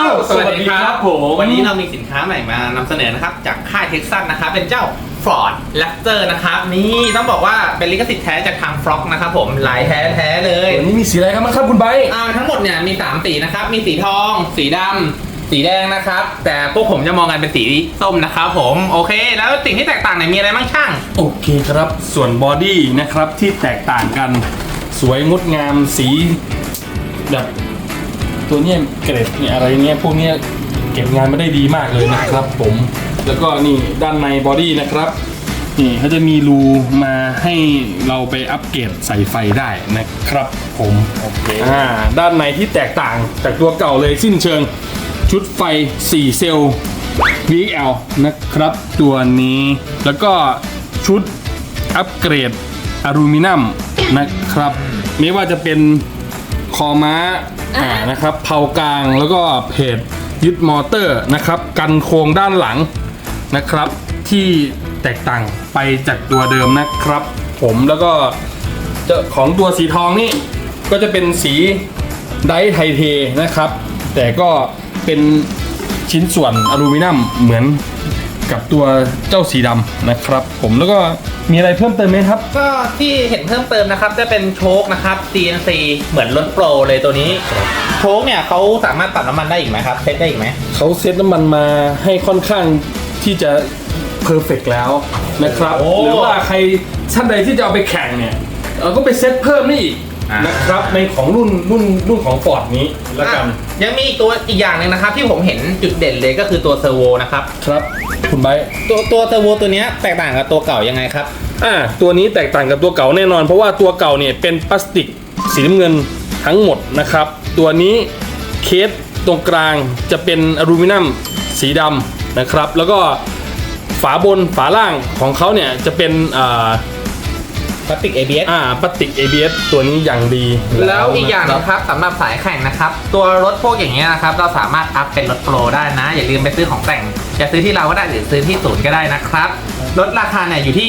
อ้าวสวัสดีครับผม วันนี้เรามีสินค้าใหม่มานำเสนอนะครับ จากค่ายเท็กซัสนะครับ เป็นเจ้า Ford Raptor นะครับ นี่ต้องบอกว่าเป็นลิขสิทธิ์แท้จากทางฟล็อกนะครับผมลายแท้แท้ๆเลยวันนี้มีสีอะไรกันบ้างครับคุณไบร์ทอ่าทั้งหมดเนี่ยมี 3 สีนะครับ มีสีทอง สีดำสีแดงนะครับ แต่พวกผมจะมองกันเป็นสีส้มนะครับผมโอเค แล้วสิ่งที่แตกต่างเนี่ยมีอะไรบ้างช่าง โอเคครับส่วนบอดี้นะครับที่แตกต่างกันสวยงดงามสีแบบ ตัวเนี้ยเกรดเนี่ยอะไรเนี้ยพวกเนี้ยเก็บงานมาได้ดีมากเลยนะครับ ผมแล้วก็นี่ด้านในบอดี้นะครับนี่เขาจะมีรูมาให้เราไปอัปเกรดใส่ไฟได้นะครับ ผมโอเคอ่าด้านในที่แตกต่างจากตัวเก่าเลยสิ้นเชิงชุดไฟ 4 เซลล์ VXL นะครับ ตัวนี้ แล้วก็ชุดอัปเกรดอลูมิเนียมนะครับ ไม่ว่าจะเป็นค อม้าอ่านะครับเผากลางแล้วก็เพจยึดมอเตอร์นะครับ กันโครงด้านหลังนะครับ ที่แตกต่างไปจากตัวเดิมนะครับ ผมแล้วก็เจ้าของตัวสีทองนี่ก็จะเป็นสีไดท์ไทเทนะครับ แต่ก็เป็นชิ้นส่วนอลูมิเนียมเหมือน กับตัวเจ้าสีดำนะครับ ผมแล้วก็มีอะไรเพิ่มเติมไหมครับ ก็ที่เห็นเพิ่มเติมนะครับจะเป็นโชคนะครับ CNC เหมือนรถโปรเลยตัวนี้ โชคเนี่ยเขาสามารถปรับน้ำมันได้อีกไหมครับเซตได้อีกไหมเขาเซตน้ำมันมาให้ค่อนข้างที่จะเพอร์เฟกแล้วนะครับ โอ้ หรือว่าใครท่านใดที่จะเอาไปแข่งเนี่ยเราก็ไปเซตเพิ่มนี่อีก อ่าน นะครับในของรุ่นรุ่นรุ่นของฟอร์ดนี้แล้วกันอะยังมีอีกตัวอีกอย่างหนึ่งนะครับที่ผมเห็นจุดเด่นเลยก็คือตัวเซอร์โวนะครับ ครับคุณไบร์ท ตัวตัวเซอร์โวตัวเนี้ยแตกต่างกับตัวเก่ายังไงครับ อ่าตัวนี้แตกต่างกับตัวเก่าแน่นอน เพราะว่าตัวเก่าเนี่ยเป็นพลาสติกสีน้ำเงินทั้งหมดนะครับ ตัวนี้เคสตรงกลางจะเป็นอลูมิเนียมสีดำนะครับ แล้วก็ฝาบนฝาล่างของเขาเนี่ยจะเป็นอ่า พลาสติก ABS อ่าพลาสติก ABS ตัวนี้อย่างดีแล้วอีกอย่างหนะนะคครับรับสำหรับสายแข่งนะครับ ตัวรถพวกอย่างเงี้ยนะครับ เราสามารถอัพเป็นรถโปรได้นะ อย่าลืมไปซื้อของแต่งจะซื้อที่เราก็ได้หรือซื้อที่ศูนย์ก็ได้นะครับลดราคาเนี่ยอยู่ที่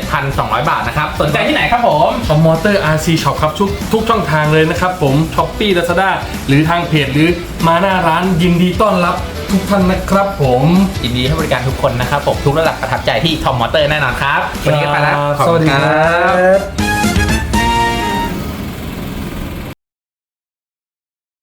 27,200 บาทนะครับ สนใจที่ไหนครับผม คอมมอเตอร์ RC Shop ครับทุกทุกช่องทางเลยนะครับผม s h อ p e e Lazada หรือทางเพจหรือมาหน้าร้านยินดีต้อนรับ ทุกท่านนะครับผมยินดีให้บริการทุกคนนะครับผมทุกระดับประทับใจที่ทอมมอเตอร์แน่นอนครับวันนี้ก็ไปแล้วสวัสดีครับ